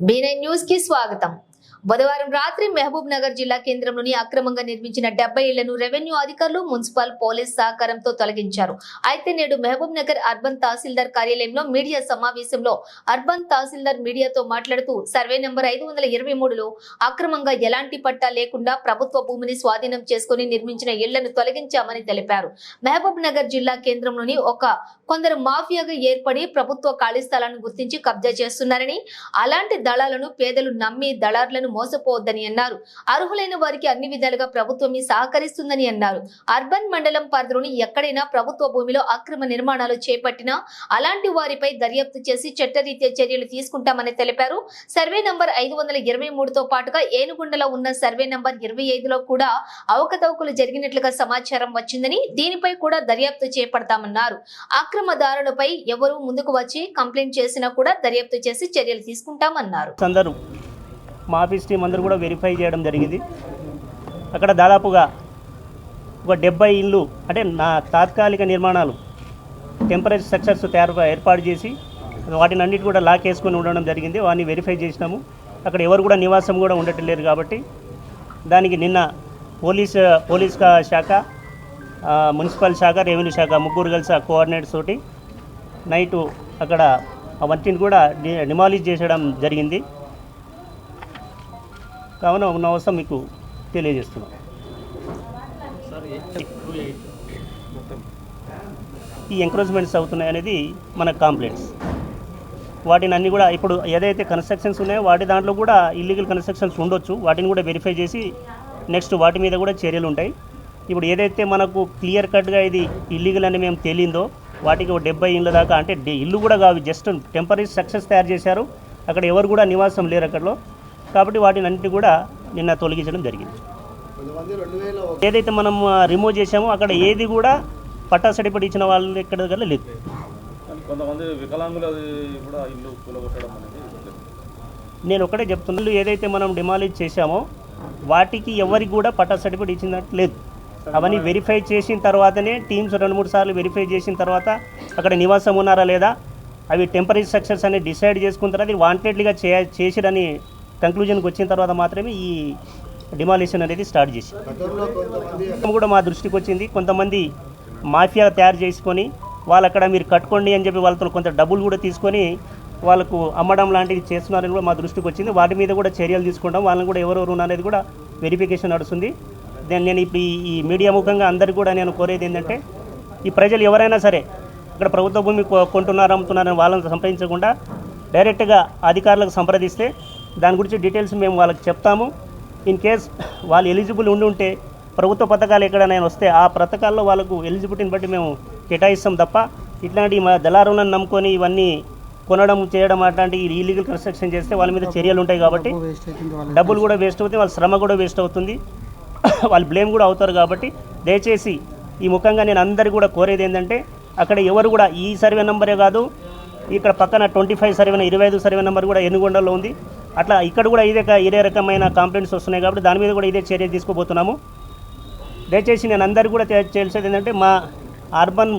బీనై news కి స్వాగతం బుధవారం రాత్రి మహబూబ్ నగర్ జిల్లా కేంద్రంలోని అక్రమంగా నిర్మించిన డెబ్బై ఇళ్ళను రెవెన్యూ అధికారులు మున్సిపల్ పోలీస్ సహకారంతో తొలగించారు. అయితే నేడు మహబూబ్ నగర్ అర్బన్ తహసీల్దార్ కార్యాలయంలో మీడియా సమావేశంలో అర్బన్ తహసీల్దార్ మీడియాతో మాట్లాడుతూ సర్వే నెంబర్ ఐదు వందల ఇరవై మూడులో అక్రమంగా ఎలాంటి పట్టా లేకుండా ప్రభుత్వ భూమిని స్వాధీనం చేసుకుని నిర్మించిన ఇళ్ళను తొలగించామని తెలిపారు. మహబూబ్ నగర్ జిల్లా కేంద్రంలోని ఒక కొందరు మాఫియాగా ఏర్పడి ప్రభుత్వ ఖాళీ స్థలాలను గుర్తించి కబ్జా చేస్తున్నారని అలాంటి దళాలను పేదలు నమ్మి దళారులను మోసపోవద్దని అన్నారు. అర్హులైన వారికి అన్ని విధాలుగా ప్రభుత్వమే సహకరిస్తుందని అన్నారు. అర్బన్ మండలం పరిధిలోని ఎక్కడైనా ప్రభుత్వ భూమిలో అక్రమ నిర్మాణాలు చేపట్టినా అలాంటి వారిపై దర్యాప్తు చేసి చట్టరీత్యా చర్యలు తీసుకుంటామని తెలిపారు. సర్వే నంబర్ ఐదు వందల ఇరవై మూడుతో పాటుగా ఏనుగుండలో ఉన్న సర్వే నంబర్ ఇరవై ఐదులో కూడా అవకతవకలు జరిగినట్లుగా సమాచారం వచ్చిందని దీనిపై కూడా దర్యాప్తు చేపడతామన్నారు. అక్రమదారులపై ఎవరు ముందుకు వచ్చి కంప్లైంట్ చేసినా కూడా దర్యాప్తు చేసి చర్యలు తీసుకుంటామన్నారు. మా ఆఫీస్ టీం అందరూ కూడా వెరిఫై చేయడం జరిగింది. అక్కడ దాదాపుగా ఒక డెబ్బై ఇళ్ళు అంటే నా తాత్కాలిక నిర్మాణాలు టెంపరీ స్ట్రక్చర్స్ తయారు ఏర్పాటు చేసి వాటిని అన్నిటి కూడా లాక్ వేసుకొని ఉండడం జరిగింది. వాటిని వెరిఫై చేసినాము. అక్కడ ఎవరు కూడా నివాసం కూడా ఉండట్లేరు కాబట్టి దానికి నిన్న పోలీస్ పోలీస్ కా- శాఖ మున్సిపల్ శాఖ రెవెన్యూ శాఖ ముగ్గురు కలిసి ఆ కోఆర్డినేట్స్ తోటి నైటు అక్కడ అవన్నిటిని కూడా డి- డిమాలిష్ చేసడం జరిగింది. కావున ఉన్న అవసరం మీకు తెలియజేస్తున్నాం. ఈ ఎంకరేజ్మెంట్స్ అవుతున్నాయి అనేది మన కాంప్లైంట్స్ వాటిని అన్ని కూడా ఇప్పుడు ఏదైతే కన్స్ట్రక్షన్స్ ఉన్నాయో వాటి దాంట్లో కూడా ఇల్లీగల్ కన్స్ట్రక్షన్స్ ఉండొచ్చు. వాటిని కూడా వెరిఫై చేసి నెక్స్ట్ వాటి మీద కూడా చర్యలు ఉంటాయి. ఇప్పుడు ఏదైతే మనకు క్లియర్ కట్గా ఇది ఇల్లీగల్ అని మేము తేలిందో వాటికి ఒక డెబ్బై ఇళ్ళ దాకా అంటే ఇల్లు కూడా కావు. జస్ట్ టెంపరీ స్ట్రక్చర్స్ తయారు చేశారు. అక్కడ ఎవరు కూడా నివాసం లేరు అక్కడలో. కాబట్టి వాటిని అన్నింటినీ కూడా నిన్న తొలగించడం జరిగింది ఏదైతే మనం రిమూవ్ చేసామో అక్కడ ఏది కూడా పట్టా సర్టిఫికేట్ ఇచ్చిన వాళ్ళు ఎక్కడ దగ్గర లేదు కానీ కొంతమంది వికలాంగులు అది కూడా ఇల్లు కూలగొట్టడం అనేది జరుగుతుంది. నేను ఒకటే చెప్తున్నా ఇల్లు ఏదైతే మనం డిమాలిష్ చేశామో వాటికి ఎవరికి కూడా పట్టా సర్టిఫికేట్ ఇచ్చినట్టు లేదు అవన్నీ వెరిఫై చేసిన తర్వాతనే టీమ్స్ రెండు మూడు సార్లు వెరిఫై చేసిన తర్వాత అక్కడ నివాసం ఉన్నారా లేదా అవి టెంపరీ స్ట్రక్చర్స్ అని డిసైడ్ చేసుకున్న తర్వాత వాంటెడ్లీగా చే చేసిరని కంక్లూజన్కి వచ్చిన తర్వాత మాత్రమే ఈ డిమాలిషన్ అనేది స్టార్ట్ చేసి. కూడా మా దృష్టికి వచ్చింది. కొంతమంది మాఫియా తయారు చేసుకొని వాళ్ళు అక్కడ మీరు కట్టుకోండి అని చెప్పి వాళ్ళతో కొంత డబ్బులు కూడా తీసుకొని వాళ్ళకు అమ్మడం లాంటివి చేస్తున్నారని కూడా మా దృష్టికి వచ్చింది. వాటి మీద కూడా చర్యలు తీసుకుంటాం. వాళ్ళని కూడా ఎవరెవరు ఉన్నారనేది కూడా వెరిఫికేషన్ నడుస్తుంది. దాన్ని నేను ఇప్పుడు ఈ- మీడియా ముఖంగా అందరికీ కూడా నేను కోరేది ఏంటంటే ఈ ప్రజలు ఎవరైనా సరే ఇక్కడ ప్రభుత్వ భూమి కొంటున్నారు అమ్ముతున్నారని వాళ్ళని సంప్రదించకుండా డైరెక్ట్గా అధికారులకు సంప్రదిస్తే దాని గురించి డీటెయిల్స్ మేము వాళ్ళకి చెప్తాము. ఇన్ కేస్ వాళ్ళు ఎలిజిబుల్ ఉండి ఉంటే ప్రభుత్వ పథకాలు ఎక్కడైనా వస్తే ఆ పథకాల్లో వాళ్ళకు ఎలిజిబిలిటీని బట్టి మేము కేటాయిస్తాం తప్ప ఇట్లాంటి మా దళారులను నమ్ముకొని ఇవన్నీ కొనడం చేయడం అట్లాంటి ఇల్లీగల్ కన్స్ట్రక్షన్ చేస్తే వాళ్ళ మీద చర్యలు ఉంటాయి కాబట్టి డబ్బులు కూడా వేస్ట్ అవుతాయి వాళ్ళ శ్రమ కూడా వేస్ట్ అవుతుంది. వాళ్ళు బ్లేమ్ కూడా అవుతారు కాబట్టి దయచేసి ఈ ముఖంగా నేను అందరికీ కూడా కోరేది ఏంటంటే అక్కడ ఎవరు కూడా ఈ సర్వే నెంబరే కాదు ఇక్కడ పక్కన ట్వంటీ ఫైవ్ సర్వే ఇరవై ఐదు సర్వే నెంబర్ కూడా ఎన్నుగొండలో ఉంది. అట్లా ఇక్కడ కూడా ఇదే ఇదే రకమైన కంప్లైంట్స్ వస్తున్నాయి కాబట్టి దాని మీద కూడా ఇదే చర్య తీసుకోబోతున్నాము దయచేసి నేను అందరికీ కూడా తెలిసేది ఏంటంటే మా అర్బన్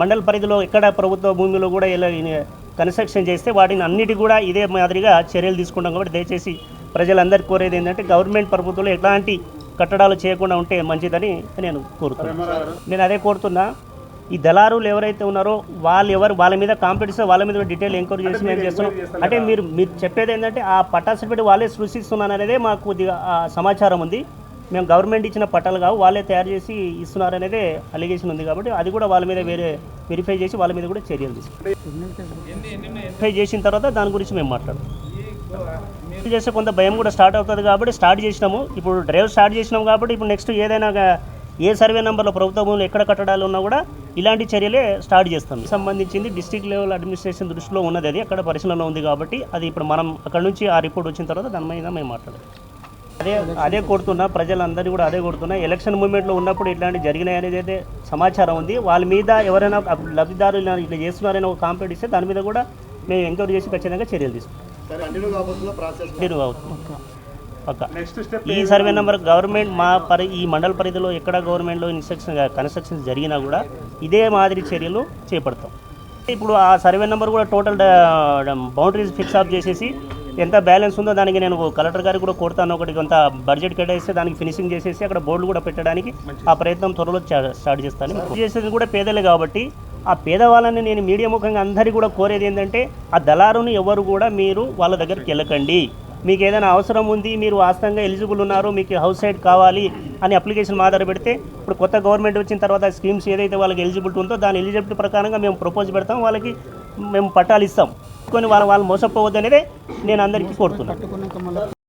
మండల పరిధిలో ఎక్కడ ప్రభుత్వ భూమిలో కూడా ఇలా కన్స్ట్రక్షన్ చేస్తే వాటిని అన్నిటి కూడా ఇదే మాదిరిగా చర్యలు తీసుకుంటాం కాబట్టి దయచేసి ప్రజలందరికీ కోరేది ఏంటంటే గవర్నమెంట్ ప్రభుత్వంలో ఎలాంటి కట్టడాలు చేయకుండా ఉంటే మంచిదని నేను కోరుతున్నాను. నేను అదే కోరుతున్నా. ఈ దళారులు ఎవరైతే ఉన్నారో వాళ్ళు ఎవరు వాళ్ళ మీద కాంపిటీషన్ వాళ్ళ మీద డీటెయిల్ ఎంక్వైరీ చేసి మేము చేస్తున్నాం. అంటే మీరు మీరు చెప్పేది ఏంటంటే ఆ పట్టా సర్టిఫికేట్ వాళ్ళే సృష్టిస్తున్నాను అనేదే మాకు కొద్దిగా సమాచారం ఉంది. మేము గవర్నమెంట్ ఇచ్చిన పట్టాలు కావు వాళ్ళే తయారు చేసి ఇస్తున్నారు అనేదే అలిగేషన్ ఉంది కాబట్టి అది కూడా వాళ్ళ మీద వేరే వెరిఫై చేసి వాళ్ళ మీద కూడా చర్యలు తీసుకుంటాం. వెరిఫై చేసిన తర్వాత దాని గురించి మేము మాట్లాడతాం. చేస్తే కొంత భయం కూడా స్టార్ట్ అవుతుంది కాబట్టి స్టార్ట్ చేసినాము. ఇప్పుడు డ్రైవ్ స్టార్ట్ చేసినాము కాబట్టి ఇప్పుడు నెక్స్ట్ ఏదైనా ఏ సర్వే నెంబర్లో ప్రభుత్వ భూములు ఎక్కడ కట్టడాలు ఉన్నా కూడా ఇలాంటి చర్యలే స్టార్ట్ చేస్తాం సంబంధించింది డిస్ట్రిక్ట్ లెవెల్ అడ్మినిస్ట్రేషన్ దృష్టిలో ఉన్నది అది. అక్కడ పరిశీలనలో ఉంది కాబట్టి అది ఇప్పుడు మనం అక్కడ నుంచి ఆ రిపోర్ట్ వచ్చిన తర్వాత దాని మీద మేము మాట్లాడాలి అదే అదే కోరుతున్నా ప్రజలందరినీ కూడా అదే కోరుతున్నా ఎలక్షన్ మూమెంట్లో ఉన్నప్పుడు ఇట్లాంటి జరిగినాయి అనేది అయితే సమాచారం ఉంది. వాళ్ళ మీద ఎవరైనా లబ్ధిదారులు ఇలా ఇట్లా చేస్తున్నారని ఒక కాంప్లైంట్ ఇస్తే దాని మీద కూడా మేము ఎంక్వైరీ చేసి ఖచ్చితంగా చర్యలు తీసుకుంటాం. కంటిన్యూ పక్క. ఈ సర్వే నెంబర్ గవర్నమెంట్ మా పరి ఈ మండల పరిధిలో ఎక్కడ గవర్నమెంట్లో ఇన్స్ట్రక్షన్ కన్స్ట్రక్షన్స్ జరిగినా కూడా ఇదే మాదిరి చర్యలు చేపడతాం. ఇప్పుడు ఆ సర్వే నెంబర్ కూడా టోటల్ బౌండరీస్ ఫిక్స్ ఆఫ్ చేసేసి ఎంత బ్యాలెన్స్ ఉందో దానికి నేను కలెక్టర్ గారికి కూడా కోరుతాను. ఒకటి కొంత బడ్జెట్ కేటాయిస్తే దానికి ఫినిషింగ్ చేసేసి అక్కడ బోర్డులు కూడా పెట్టడానికి ఆ ప్రయత్నం త్వరలో స్టార్ట్ చేస్తాను. చేసేది కూడా పేదలే కాబట్టి ఆ పేదవాళ్ళని నేను మీడియా ముఖంగా అందరికీ కూడా కోరేది ఏంటంటే ఆ దళారుని ఎవరు కూడా మీరు వాళ్ళ దగ్గరికి వెళ్ళకండి. మీకు ఏదైనా అవసరం ఉంది మీరు వాస్తవంగా ఎలిజిబుల్ ఉన్నారు మీకు హౌస్ సైడ్ కావాలి అని అప్లికేషన్ మా దగ్గర పెడితే ఇప్పుడు కొత్త గవర్నమెంట్ వచ్చిన తర్వాత స్కీమ్స్ ఏదైతే వాళ్ళకి ఎలిజిబిలిటీ ఉందో దాని ఎలిజిబిలిటీ ప్రకారంగా మేము ప్రపోజ్ పెడతాం వాళ్ళకి మేము పట్టాలు ఇస్తాం. కొన్ని వాళ్ళ వాళ్ళు మోసపోవద్దు అనేది నేను అందరికీ కోరుతున్నాను.